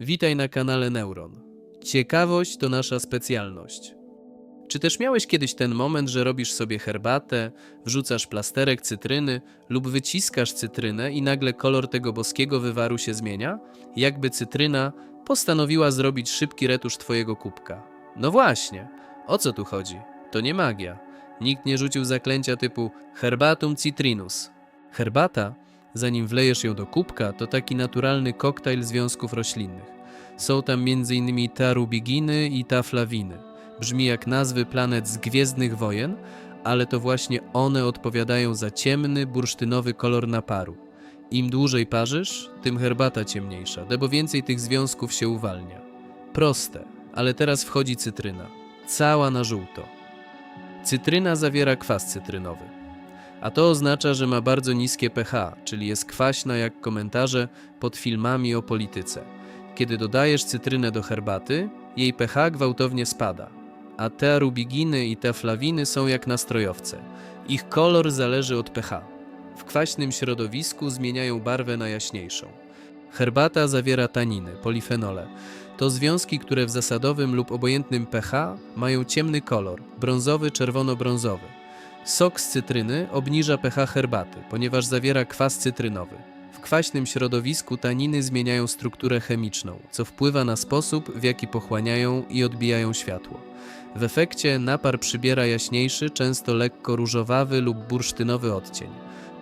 Witaj na kanale Neuron. Ciekawość to nasza specjalność. Czy też miałeś kiedyś ten moment, że robisz sobie herbatę, wrzucasz plasterek cytryny lub wyciskasz cytrynę i nagle kolor tego boskiego wywaru się zmienia? Jakby cytryna postanowiła zrobić szybki retusz twojego kubka. No właśnie, o co tu chodzi? To nie magia. Nikt nie rzucił zaklęcia typu herbatum citrinus. Herbata, zanim wlejesz ją do kubka, to taki naturalny koktajl związków roślinnych. Są tam m.in. tarubiginy i taflawiny. Brzmi jak nazwy planet z Gwiezdnych Wojen, ale to właśnie one odpowiadają za ciemny, bursztynowy kolor naparu. Im dłużej parzysz, tym herbata ciemniejsza, bo więcej tych związków się uwalnia. Proste, ale teraz wchodzi cytryna. Cała na żółto. Cytryna zawiera kwas cytrynowy. A to oznacza, że ma bardzo niskie pH, czyli jest kwaśna jak komentarze pod filmami o polityce. Kiedy dodajesz cytrynę do herbaty, jej pH gwałtownie spada. A te arubiginy i te flawiny są jak nastrojowce. Ich kolor zależy od pH. W kwaśnym środowisku zmieniają barwę na jaśniejszą. Herbata zawiera taniny, polifenole. To związki, które w zasadowym lub obojętnym pH mają ciemny kolor, brązowy, czerwono-brązowy. Sok z cytryny obniża pH herbaty, ponieważ zawiera kwas cytrynowy. W kwaśnym środowisku taniny zmieniają strukturę chemiczną, co wpływa na sposób, w jaki pochłaniają i odbijają światło. W efekcie napar przybiera jaśniejszy, często lekko różowawy lub bursztynowy odcień.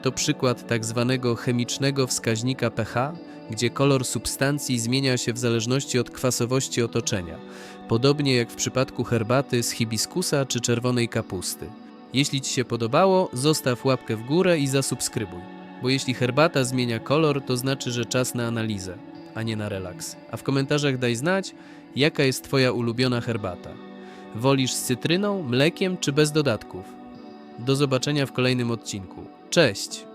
To przykład tak zwanego chemicznego wskaźnika pH, gdzie kolor substancji zmienia się w zależności od kwasowości otoczenia, podobnie jak w przypadku herbaty z hibiskusa czy czerwonej kapusty. Jeśli Ci się podobało, zostaw łapkę w górę i zasubskrybuj, bo jeśli herbata zmienia kolor, to znaczy, że czas na analizę, a nie na relaks. A w komentarzach daj znać, jaka jest Twoja ulubiona herbata. Wolisz z cytryną, mlekiem czy bez dodatków? Do zobaczenia w kolejnym odcinku. Cześć!